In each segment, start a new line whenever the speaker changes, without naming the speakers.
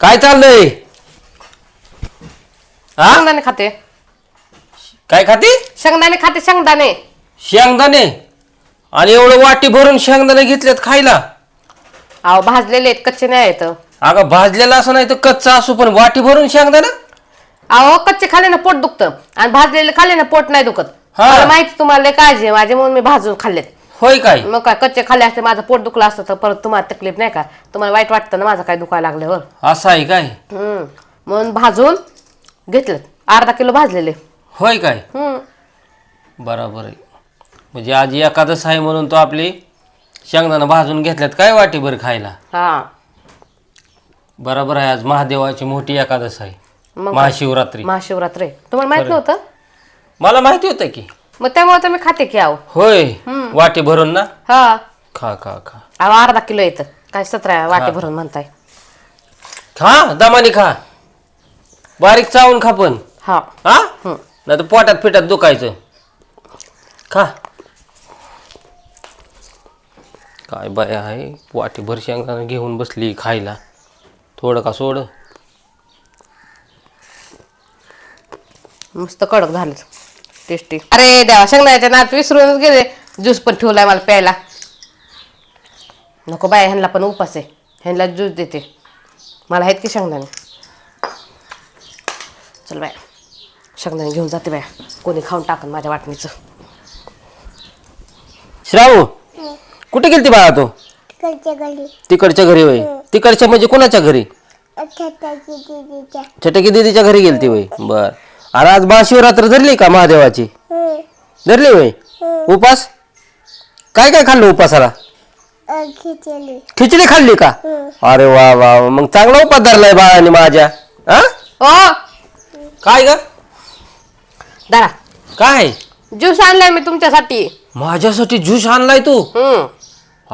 काय चाललंय? हा?
शेंगदाणे खाते.
काय खाती?
शेंगदाणे खाते शेंगदाणे.
शेंगदाणे? आणि एवढं वाटी भरून शेंगदाणे घेतलेत खायला?
अहो भाजलेले आहेत कच्चे नाही आहेत.
अगं भाजलेला असं नाही तर कच्चा असू पण वाटी भरून शेंगदाणा?
अहो कच्चे खाल्ले ना पोट दुखतं. आणि भाजलेले खाल्ले ना पोट नाही दुखत.
हा.
मला माहिती तुम्हाला लय काळजी आहे. माझे म्हणून मी भाजून खाल्लेत.
होय काय?
मग काय कच्चे खाल्ले असते माझं पोट दुखलं असतं तर परत तुम्हाला तकलीफ नाही का? तुम्हाला वाईट वाटतं ना माझं काय दुखायला लागल्यावर
असं आहे काय?
हम्म. म्हणून भाजून घेतलं. अर्धा किलो भाजलेले.
होय काय?
हम्म.
बरोबर आहे. म्हणजे आज एकादश आहे म्हणून तो आपली शेंगदाणा भाजून घेतल्यात काय वाटीभर खायला?
हा.
बरोबर आहे आज महादेवाची मोठी एकादश आहे.
मग?
महाशिवरात्री.
महाशिवरात्र. आहे. तुम्हाला माहीत नव्हतं?
मला माहिती होतं की.
मग त्यामुळे तर मी खाते की आहो?
होय. वाटी भरून ना?
हा.
खा खा खा.
अहो अर्धा किलो येतं. काय सतरा वाटे भरून म्हणताय.
खा दमानी खा. बारीक चावून खा पण.
हा.
हा? नाही तर पोटात पिटात दुखायचं. खा. काय बाय आहे? वाटी भर शेंगदाणा घेऊन बसली खायला. थोडं का सोड?
मस्त कडक झालं. टेस्टी अरे देवा शेंगदाण्याच्या नात विसरूनच गेले. ज्यूस पण ठेवलाय मला प्यायला. नको बाय ह्यांना पण उपास आहे. ह्यांना ज्यूस देते. मला आहेत की शेंगदाणे? चल बाय शेंगदाणे घेऊन जाते बाय कोणी खाऊन टाकन माझ्या वाटणीचं.
श्रावू कुठे गेलती बाळा तू?
तिकडच्या
घरी. वय तिकडच्या म्हणजे कोणाच्या घरी?
छटाची दिदीच्या.
छटकी दिदीच्या घरी गेलती वय बर. अरे आज महाशिवरात्र धरली का महादेवाची? धरली वय उपास? काय काय खाल्लं उपासाला?
अं, खिचडी.
खिचडी खाल्ली का. अरे वा वा. वा. मग चांगला उपास धरलाय बाळाने माझ्या. हा?
ओ!
काय ग?
दादा
काय?
ज्यूस आणलाय मी तुमच्यासाठी.
माझ्यासाठी ज्यूस आणलाय तू?
हम्म.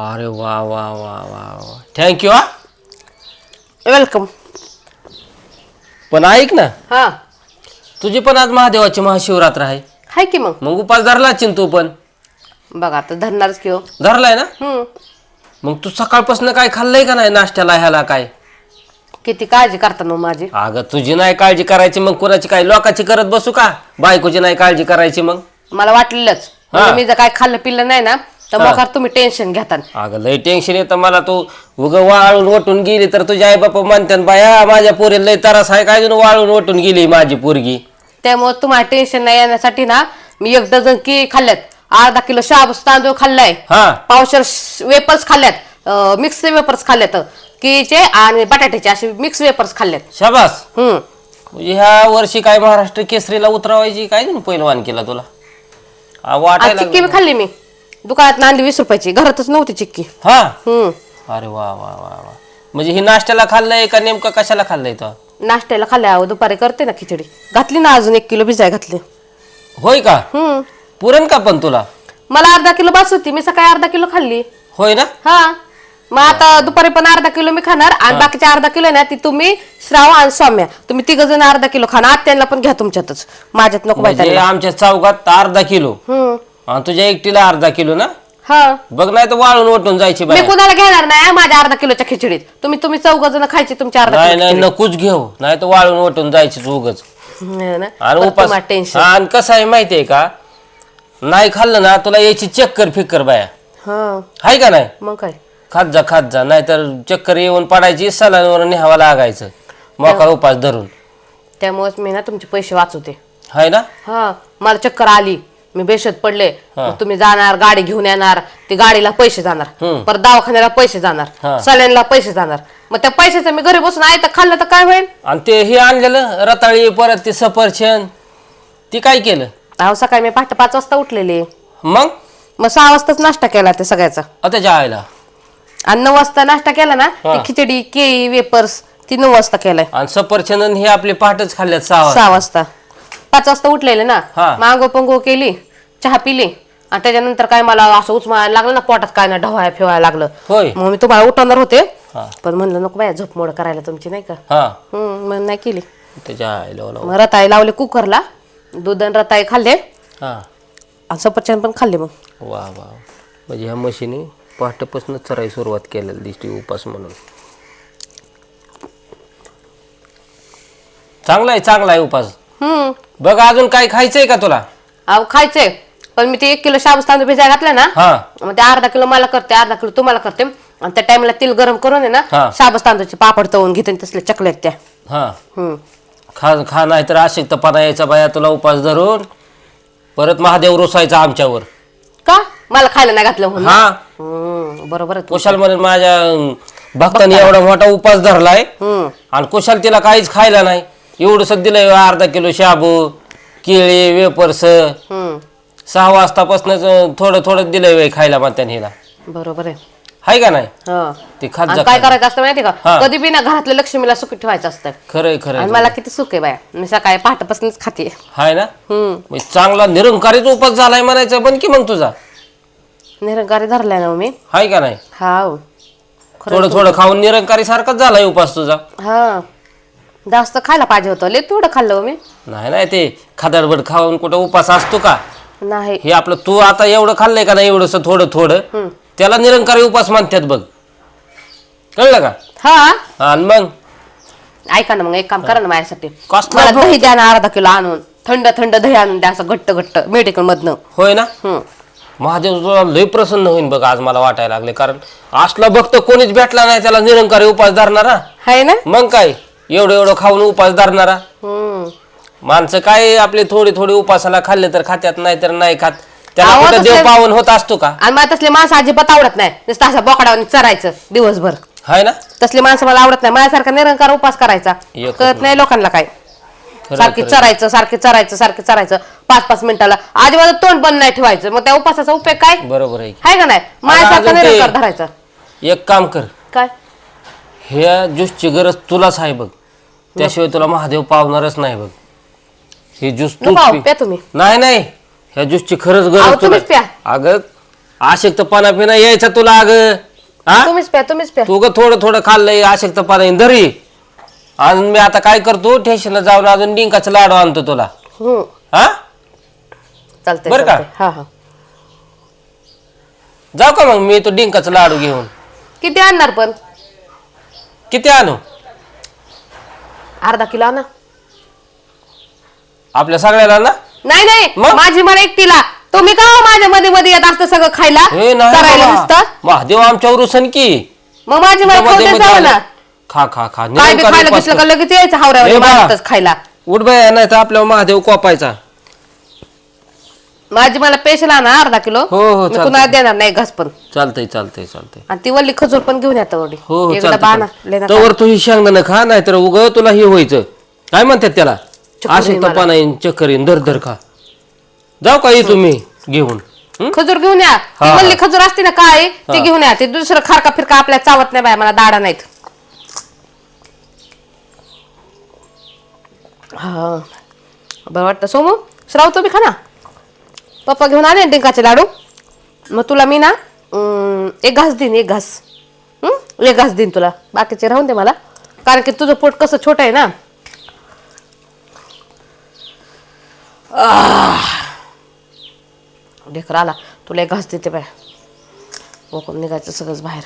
अरे वा वा वा वा वा. थँक्यू हा.
वेलकम
पण ऐक ना.
हा.
तुझी पण आज महादेवाची महाशिवरात्र आहे.
हाय की मग?
मग उपास धरलाच तू पण.
बघा आता धरणारच की हो.
धरलाय ना?
हम्म.
मग तू सकाळपासून काय खाल्लंय का नाही नाश्त्याला ह्याला काय?
किती काळजी करता ना माझी.
अगं तुझी नाही काळजी करायची मग कोणाची काय? लोकांची करत बसू का? बायकोची नाही काळजी करायची मग.
मला वाटलेलंच म्हणजे मी जर काय खाल्लं पिल्लं नाही ना तर मग तुम्ही टेन्शन घेता
अगं लय टेन्शन येतं मला तू. उग वाळून वटून गेली तर तुझ्या आई बापा म्हणतात बाया माझ्या पोरी लय तरास आहे काय जण वाळून वटून गेली माझी पोरगी.
त्यामुळे तुम्हाला टेन्शन नाही येण्यासाठी ना मी एक डझन की खाल्ल्यात. अर्धा किलो शाबूस तांदूळ खाल्लाय.
हा.
पावशर वेपर्स खाल्ल्यात. मिक्स वेपर्स खाल्ल्यात. केळीचे आणि बटाट्याचे असे मिक्स वेपर्स खाल्ल्यात.
शाबास.
हम्म.
म्हणजे ह्या वर्षी काय महाराष्ट्र केसरीला उतरवायची काय पहिलवान केला तुला?
आज
वाटायला
चिक्की बी खाल्ली मी. दुकानात नांदी वीस रुपयाची घरातच नव्हती चिक्की.
हा?
हम्म.
अरे वा वा वा वा. म्हणजे ही नाश्त्याला खाल्लंय का नेमकं कशाला खाल्लंय तो?
नाश्त्याला खाल्ल्या अहो दुपारी करते ना खिचडी. घातली ना अजून एक किलो भिजाय घातली.
होय का?
हम्म.
पुरण का पण तुला?
मला अर्धा किलो बास होती मी सकाळी अर्धा किलो खाल्ली.
होय ना?
हा. मग आता दुपारी पण अर्धा किलो मी खाणार आणि बाकीचे अर्धा किलो आहे ना ती तुम्ही श्राव आणि सौम्या. तुम्ही तिघ जण अर्धा किलो खाणार आत्यांना पण घ्या तुमच्यातच. माझ्यात नको
म्हणजे आमच्या चौकात अर्धा किलो.
हम्म.
आणि तुझ्या एकटीला अर्धा किलो ना?
हा.
बघ नाही तर वाळून वटून जायची
मी कुणाला घेणार नाही माझ्या अर्धा किलोच्या खिचडीत. तुम्ही तुम्ही चौघ जण खायची तुमच्या अर्धा
नाही नकोच घेऊ. नाही तर वाळून वटून जायची उगच आणि उपास
टेन्शन
आणि कसं आहे माहितीये का? नाही खाल्लं ना तुला यायची चक्कर फिक्कर बाया.
हा.
हाय का नाही?
मग काय?
खात जा खात जा नाहीतर चक्कर येऊन पडायची सलांवर न्यावं लागायचं. मोकार उपास धरून.
त्यामुळेच मी ना तुमचे पैसे वाचवते.
हाय ना?
हा मला चक्कर आली. मी बेशत पडले मग तुम्ही जाणार गाडी घेऊन येणार ती गाडीला पैसे जाणार. परत दवाखान्याला पैसे. जाणार सल्यानला पैसे जाणार. मग त्या पैशाचं मी घरी बसून आहे तर खाल्लं तर काय होईल?
आणि ते हे आणलेलं रताळी परत ते सफरचंद ती काय केलं?
अहो सकाळी मी पहाटे पाच वाजता उठलेली.
मग?
मग सहा वाजताच नाश्ता केला ते सगळ्याचा.
आता जायला
आणि नऊ वाजता नाश्ता केला ना. ती खिचडी केळी वेपर्स ती नऊ वाजता केलाय.
आणि सफरचंद हे आपले पहाटच खाल्ल्यात सहा वाजता.
सहा वाजता. पाच वाजता उठलेले ना
हा.
मांगो पंगो केली चहा पिली आणि त्याच्यानंतर काय मला असं उचमायला लागलं ना पोटात काय ना ढवाया फिवायला लागलं.
होय.
मग मी तुम्हाला उठवणार होते.
हा.
पण म्हणलं नको बाया झोप मोड करायला तुमची नाही का?
हा.
हम्म मग नाही केली.
त्याच्या आईला.
मग रताई लावले कुकरला दूध आणि रताई खाल्ले.
हा.
आणि सफरचंद पण खाल्ले मग.
वा वा. म्हणजे ह्या म्हशीने पहाटेपासून चराई सुरुवात केलेली दिसते उपास म्हणून. चांगला आहे चांगला आहे उपास.
हम्म.
बघ अजून काही खायचंय का तुला?
अहो खायचंय. पण मी ते एक किलो शाबूस तांदूळ भिजायला घातला ना
हा.
मग ते अर्धा किलो मला करते अर्धा किलो तुम्हाला करते. आणि त्या टाइमला तेल गरम करून आहे
हा.
ना शाबूस तांदूळचे पापड तळून घेते आणि तसले चकलेट त्या.
हा.
हम्म.
खा खा नाही तर अशक्तपणा यायचा बाया तुला उपास धरून परत महादेव रोसायचा आमच्यावर.
का? मला खायला नाही घातलं म्हणून.
हा.
हम्म, बरोबर आहे तू
कुशाल म्हणे माझ्या अं, भक्ताने. एवढा मोठा उपास धरलाय.
हम्म.
आणि कुशाल तिला काहीच खायला नाही. एवढंच दिलंय अर्धा किलो शाबू केळी वेपर्स.
हम्म.
सहा वाजतापासून थोडं थोडं दिलंय वय खायला म्हणत्याने हिला.
बरोबर आहे.
हाय का नाही?
हा.
ते खात
आणि
जा.
काय करायचं असतं माहिती
हा.
का कधी बी ना घरातल्या लक्ष्मीला सुखी ठेवायचं असतं.
खरंय खरंय.
आणि मला किती सुख आहे बाया. मी सकाळी पहाटेपासूनच खाते.
हाय ना?
हम्म.
मग चांगला निरंकारीच उपास झालाय म्हणायचं पण की मग तुझा?
निरंकारी धरलाय ना मी.
हाय का नाही?
हा हो. खरं
थोडं थोडं खाऊन निरंकारी सारखाच झालाय उपास तुझा.
हा. जास्त खायला पाहिजे होतं. लय थोडं खाल्लं हो मी.
नाही नाही ते खादडबड खाऊन कुठं उपास असतो का?
नाही.
हे आपलं तू आता एवढं खाल्लंय का नाही एवढंसं थोडं थोडं. त्याला निरंकारी उपास म्हणतात बघ. कळलं का?
हा.
आणि मग.
ऐका ना मग एक काम करा ना माझ्यासाठी.
कसलं
मला? दही द्या ना अर्धा किलो आणून. थंड थंड दही आणून द्या असं घट्ट घट्ट मेडिकल मधनं.
होय ना?
हम्म.
महादेव तुला लय प्रसन्न होईन बघ आज मला वाटायला लागले. कारण असला भक्त कोणीच भेटला नाही त्याला निरंकारी उपास धरणारा.
हाय ना?
मग काय? एवढं एवढं खाऊन उपास धरणारा.
हम्म.
माणसं काय आपले थोडे थोडे उपासाला खाल्ले तर खात्यात नाही तर नाही खात. त्याला कुठं देव
तसं-
पावन होत असतो का?
आणि मला तसले माणसं अजिबात आवडत नाही. नुसतं असं बोकडावर चरायचं दिवसभर.
हाय ना?
तसले माणसं मला आवडत नाही. माझ्यासारखा निरंकार उपास करायचा.
एकच
कळत नाही लोकांना काय.
खरं,
सारखे
खरं.
चरायचं सारखे चरायचं सारखे चरायचं. पाच पाच मिनिटाला अजिबात तोंड बंद नाही ठेवायचं. मग त्या उपासाचा उपयोग काय?
बरोबर आहे
आहे का नाही? माझ्यासारखा
अजून ते-
निरंकार धरायचा.
एक काम कर.
काय?
ह्या ज्यूसची गरज तुलाच आहे बघ. त्याशिवाय तुला महादेव पावणारच नाही बघ. हे ज्यूस तू
नको
पी.
प्या तुम्ही.
नाही नाही. ह्या ज्यूसची खरंच
अहो,
गरज तुला
तुम्हीच प्या.
अगं आशक्त पाना पिना यायचा तुला अगं. हा?
तुम्हीच प्या तुम्हीच प्या.
तू ग थोडं थोडं खाल्लंय आशक्त पाना धरी आणि मी आता काय करतो स्टेशनला जाऊन अजून डिंकाचं लाडू आणतो तुला.
हम्म.
हा?
चालतंय
बरं का?
चालतंय. हा हा.
जाऊ का मग मी तो डिंकाचं लाडू घेऊन.
किती आणणार पण?
किती आणू?
अर्धा किलो आणा
आपल्या सगळ्याला ना?
नाही नाही.
मग?
माझी मला एकटीला. तुम्ही का हो माझ्या मध्ये मध्ये येत असतं सगळं खायला?
हे
करायला. नुसतं?
महादेव आमच्यावर रुसन की.
मग माझी मला खाऊ
मध्ये
देत
मध्ये
जावं ना.
आलं. खा खा खा.
काय बी
निरंकारी
खायला दिसलं. का लगेच यायचं हावऱ्यावर
हे बा.
माझ्यातच खायला.
उठ बाय नाही तर आपल्यावर महादेव कोपायचा.
माझी मला पेशल आणा अर्धा किलो.
हो, हो,
मी
चालतंय.
कुणाला देणार नाही घास पण.
चालतंय चालतंय चालतंय.
आणि ती वल्ली खजूर पण घेऊन येतं एवढी
हो हो
एक डबा आणा
चालतंय.
लेना
तवर तू ही शेंगदाणं खा नाही तर उग तुला हे व्हायचं. काय म्हणतात त्याला?
मला.
पाना येईन चक्कर येईन धर धर खा. जाऊ का ये तुम्ही घेऊन? हं?
खजूर घेऊन या. ती
हा.
वल्ली खजूर असते ना काय ते. घेऊन या. ते दुसरं खारका फिरका आपल्या चावत नाही बाय मला दाडा नाहीत. हा. बरं वाटतं. सोमू श्राव तुम्ही खा ना पप्पा घेऊन आले ना डिंकाचे लाडू? मग तुला मी ना एक घास देईन एक घास. एक घास देईन तुला. बाकीचे राहून दे मला. कारण की तुझं पोट कसं छोटं आहे ना. ढेकर आला. तुला एक घास देते बाय. ओकून निघायचं सगळंच बाहेर.